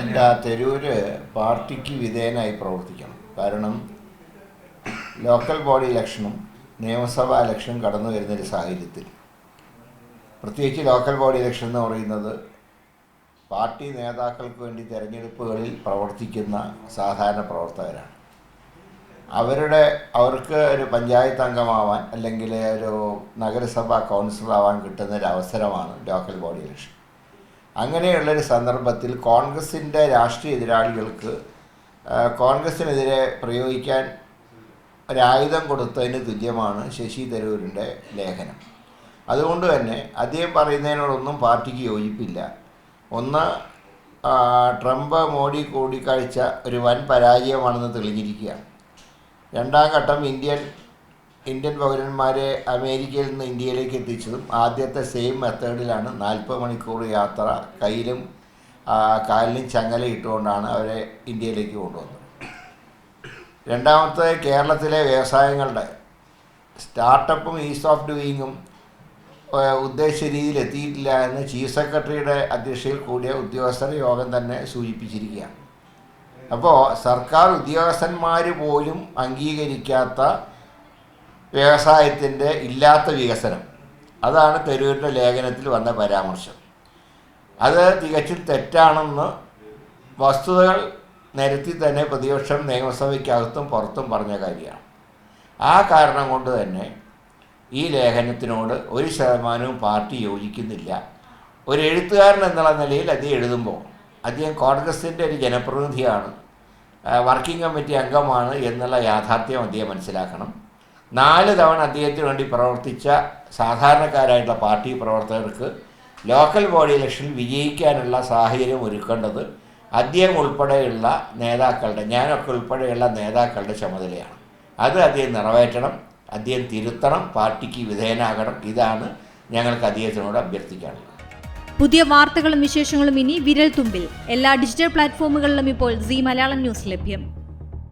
ഇല്ല തെരൂര് പാർട്ടിക്ക് വിധേയനായി പ്രവർത്തിക്കണം. കാരണം ലോക്കൽ ബോഡി ഇലക്ഷനും നിയമസഭാ ഇലക്ഷനും കടന്നു വരുന്നൊരു സാഹചര്യത്തിൽ. പ്രത്യേകിച്ച് ലോക്കൽ ബോഡി ഇലക്ഷൻ എന്ന് പറയുന്നത് പാർട്ടി നേതാക്കൾക്ക് വേണ്ടി തിരഞ്ഞെടുപ്പുകളിൽ പ്രവർത്തിക്കുന്ന സാധാരണ പ്രവർത്തകരാണ്. അവരുടെ അവർക്ക് ഒരു പഞ്ചായത്ത് അംഗമാവാൻ അല്ലെങ്കിൽ ഒരു നഗരസഭാ കൗൺസിലറാവാൻ കിട്ടുന്ന ഒരു അവസരമാണ് ലോക്കൽ ബോഡി ഇലക്ഷൻ. അങ്ങനെയുള്ളൊരു സന്ദർഭത്തിൽ കോൺഗ്രസിന്റെ രാഷ്ട്രീയ എതിരാളികൾക്ക് കോൺഗ്രസിനെതിരെ പ്രയോഗിക്കാൻ ഒരായുധം കൊടുത്തതിന് തുല്യമാണ് ശശി തരൂരിന്റെ ലേഖനം. അതുകൊണ്ട് തന്നെ അദ്ദേഹം പറയുന്നതിനോടൊന്നും പാർട്ടിക്ക് യോജിപ്പില്ല. ഒന്ന് ട്രംപ് മോഡി കൂടിക്കാഴ്ച ഒരു വൻ പരാജയമാണെന്ന് തെളിഞ്ഞിരിക്കുകയാണ്. രണ്ടാം ഘട്ടം ഇന്ത്യൻ ഇന്ത്യൻ പൗരന്മാരെ അമേരിക്കയിൽ നിന്ന് ഇന്ത്യയിലേക്ക് എത്തിച്ചതും ആദ്യത്തെ സെയിം മെത്തേഡിലാണ് നാൽപ്പത് മണിക്കൂർ യാത്ര കയ്യിലും കാലിലും ചങ്ങല ഇട്ടുകൊണ്ടാണ് അവരെ ഇന്ത്യയിലേക്ക് കൊണ്ടുവന്നത്. രണ്ടാമത്തെ കേരളത്തിലെ വ്യവസായങ്ങളുടെ സ്റ്റാർട്ടപ്പും ഈസ് ഓഫ് ഡൂയിങ്ങും ഉദ്ദേശ രീതിയിൽ എത്തിയിട്ടില്ല എന്ന് ചീഫ് സെക്രട്ടറിയുടെ അധ്യക്ഷയിൽ കൂടിയ ഉദ്യോഗസ്ഥർ യോഗം തന്നെ സൂചിപ്പിച്ചിരിക്കുകയാണ്. അപ്പോൾ സർക്കാർ ഉദ്യോഗസ്ഥന്മാർ പോലും അംഗീകരിക്കാത്ത വ്യവസായത്തിന്റെ ഇല്ലാത്ത വികസനം. അതാണ് തെരൂരിന്റെ ലേഖനത്തിൽ വന്ന പരാമർശം. അത് തികച്ചും തെറ്റാണെന്ന് വസ്തുതകൾ നിരത്തി തന്നെ പ്രതിപക്ഷം നിയമസഭയ്ക്കകത്തും പുറത്തും പറഞ്ഞ കാര്യമാണ്. ആ കാരണം കൊണ്ട് തന്നെ ഈ ലേഖനത്തിനോട് ഒരു ശതമാനവും പാർട്ടി യോജിക്കുന്നില്ല. ഒരു എഴുത്തുകാരൻ എന്നുള്ള നിലയിൽ അദ്ദേഹം എഴുതുമ്പോൾ അദ്ദേഹം കോൺഗ്രസിന്റെ ഒരു ജനപ്രതിനിധിയാണ് വർക്കിംഗ് കമ്മിറ്റി അംഗമാണ് എന്നുള്ള യാഥാർത്ഥ്യം അദ്ദേഹം മനസ്സിലാക്കണം. നാല് തവണ അദ്ദേഹത്തിന് വേണ്ടി പ്രവർത്തിച്ച സാധാരണക്കാരായിട്ടുള്ള പാർട്ടി പ്രവർത്തകർക്ക് ലോക്കൽ ബോഡി ഇലക്ഷനിൽ വിജയിക്കാനുള്ള സാഹചര്യം ഒരുക്കേണ്ടത് അദ്ദേഹം ഉൾപ്പെടെയുള്ള നേതാക്കളുടെ ഞാനൊക്കെ ഉൾപ്പെടെയുള്ള നേതാക്കളുടെ ചുമതലയാണ്. അത് അദ്ദേഹം നിറവേറ്റണം അദ്ദേഹം തിരുത്തണം പാർട്ടിക്ക് വിധേയനാകണം. ഇതാണ് ഞങ്ങൾക്ക് അദ്ദേഹത്തിനോട് അഭ്യർത്ഥിക്കാനുള്ളത്. പുതിയ വാർത്തകളും വിശേഷങ്ങളും ഇനി വിരൽ തുമ്പിൽ. എല്ലാ ഡിജിറ്റൽ പ്ലാറ്റ്ഫോമുകളിലും ഇപ്പോൾ സി മലയാളം ന്യൂസ് ലഭ്യം.